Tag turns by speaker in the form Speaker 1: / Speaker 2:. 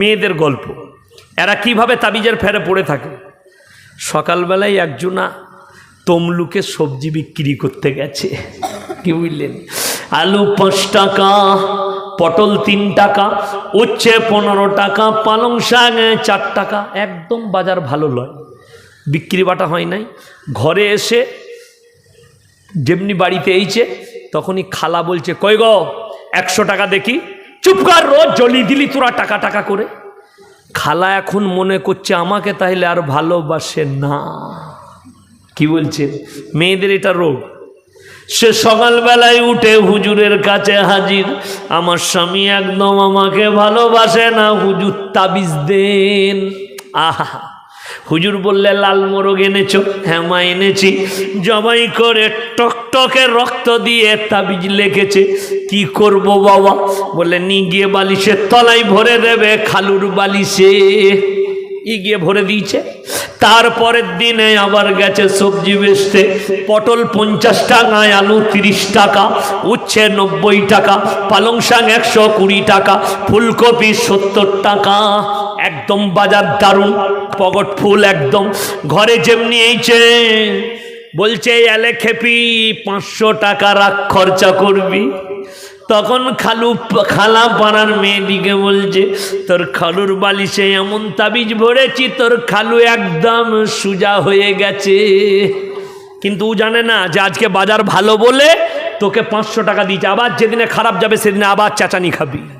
Speaker 1: মেয়েদের গল্প। এরা কীভাবে তাবিজের ফেরে পড়ে থাকে? সকালবেলায় একজনা তমলুকে সবজি বিক্রি করতে গেছে। কি বুঝলেন আলু পাঁচ টাকা, পটল তিন টাকা, উচ্ছে পনেরো টাকা, পালং শাক চার টাকা। একদম বাজার ভালো লয় বিক্রি বাটা হয় নাই। ঘরে এসে যেমনি বাড়িতে এইছে তখনই খালা বলছে, কই গো, একশো টাকা দেখি। চুপ কর রোজ জলি দিলি তোরা টাকা টাকা করে। খালা এখন মনে করছে আমাকে তাহলে আর ভালোবাসে না। কি বলছে? মেয়েদের এটা রোগ। সে সকালবেলায় উঠে হুজুরের কাছে হাজির। আমার স্বামী একদম আমাকে ভালোবাসে না, হুজুর তাবিজ দেন। আহা। হুজুর বললে, লাল মোরগ এনেছ? হ্যাঁ মা, এনেছি। জবাই করে টকটকে রক্ত দিয়ে তাবিজ লেগেছে কি করব বাবা? বলে নি গিয়ে বালিশের তলায় ভরে দেবে খালুর বালিশে। গিয়ে ভরে দিয়েছে? তারপরের দিনে আবার গেছে সবজি বেচতে। পটল পঞ্চাশ টাকায় আলু তিরিশ টাকা, উচ্ছে নব্বই টাকা, পালং শাক একশো কুড়ি টাকা, ফুলকপি সত্তর টাকা। একদম বাজার দারুণ। পগট ফুল একদম। ঘরে যেমনি এইছে বলছে, এলে খেপি, পাঁচশো টাকা রাখ খরচা করবি। তখন খালু, খালা পাড়ার মেয়েদিকে বলছে, তোর খালুর বালিশে এমন তাবিজ ভরেছি, তোর খালু একদম সুজা হয়ে গেছে। কিন্তু ও জানে না যে আজকে বাজার ভালো বলে তোকে পাঁচশো টাকা দিয়েছে। আবার যেদিনে খারাপ যাবে, সেদিনে আবার চাচানি খাবি।